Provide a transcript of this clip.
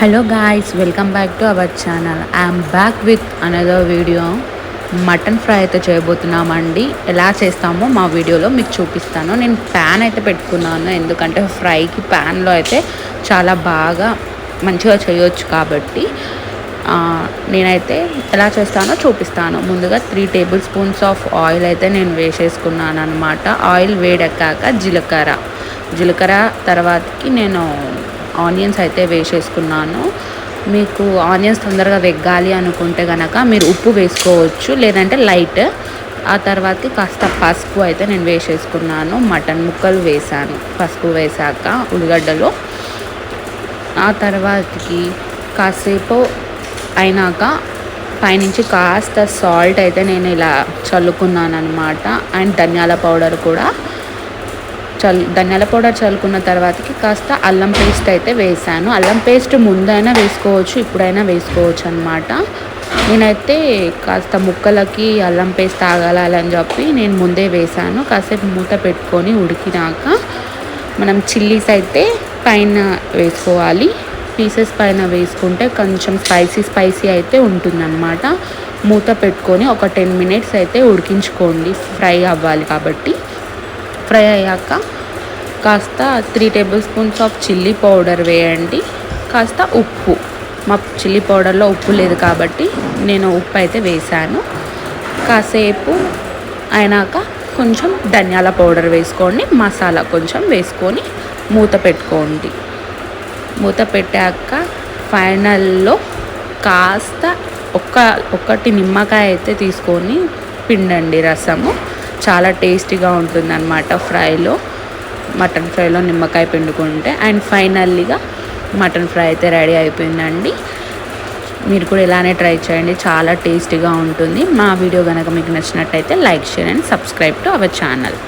Hello guys welcome back to our channel I'm back with another video mutton fry అయితే చేయబోతున్నామండి. ఎలా చేస్తామో మా వీడియోలో మీకు చూపిస్తాను. నేను ప్యాన్ అయితే పెట్టుకున్నాను. ఎందుకంటే ఫ్రైకి ప్యాన్లో అయితే చాలా బాగా మంచిగా చేయొచ్చు కాబట్టి నేనైతే ఎలా చేస్తానో చూపిస్తాను. ముందుగా three tablespoons of oil అయితే నేను వేసేసుకున్నాను అనమాట ఆయిల్ వేడెక్కాక జీలకర్ర. జీలకర్ర తర్వాతకి నేను ఆనియన్స్ అయితే వేసేసుకున్నాను. మీకు ఆనియన్స్ తొందరగా వెగ్గాలి అనుకుంటే కనుక మీరు ఉప్పు వేసుకోవచ్చు లేదంటే లైట్. ఆ తర్వాతకి కాస్త పసుపు అయితే నేను వేసేసుకున్నాను. మటన్ ముక్కలు వేసాను పసుపు వేసాక ఉల్లిగడ్డలో. ఆ తర్వాతకి కాసేపు అయినాక పైనుంచి కాస్త సాల్ట్ అయితే నేను ఇలా చల్లుకున్నాను అనమాట అండ్ ధనియాల పౌడర్ కూడా చల్ ధనియాల పౌడర్ చల్లుకున్న తర్వాతకి కాస్త అల్లం పేస్ట్ అయితే వేసాను అల్లం పేస్ట్ ముందైనా వేసుకోవచ్చు ఇప్పుడైనా వేసుకోవచ్చు అనమాట నేనైతే కాస్త ముక్కలకి అల్లం పేస్ట్ తాగాలని చెప్పి నేను ముందే వేసాను కాసేపు మూత పెట్టుకొని ఉడికినాక మనం చిల్లీస్ అయితే పైన వేసుకోవాలి. పీసెస్ పైన వేసుకుంటే కొంచెం స్పైసీ స్పైసీ అయితే ఉంటుందన్నమాట. మూత పెట్టుకొని ఒక టెన్ మినిట్స్ అయితే ఉడికించుకోండి. ఫ్రై అవ్వాలి కాబట్టి. ఫ్రై అయ్యాక కాస్త three tablespoons of chilli powder వేయండి. కాస్త ఉప్పు. మా చిల్లీ పౌడర్లో ఉప్పు లేదు కాబట్టి నేను ఉప్పు అయితే వేసాను కాసేపు అయినాక కొంచెం ధనియాల పౌడర్ వేసుకోండి. మసాలా కొంచెం వేసుకొని మూత పెట్టుకోండి. మూత పెట్టాక ఫైనల్లో కాస్త ఒక్క ఒక్కటి నిమ్మకాయ అయితే తీసుకొని పిండండి రసము. చాలా టేస్టీగా ఉంటుందన్నమాట ఫ్రైలో. మటన్ ఫ్రైలో నిమ్మకాయ పిండుకుంటే. అండ్ ఫైనల్లీగా మటన్ ఫ్రై అయితే రెడీ అయిపోయిందండి. మీరు కూడా ఇలానే ట్రై చేయండి. చాలా టేస్టీగా ఉంటుంది. మా వీడియో కనుక మీకు నచ్చినట్టయితే like share and subscribe to our channel.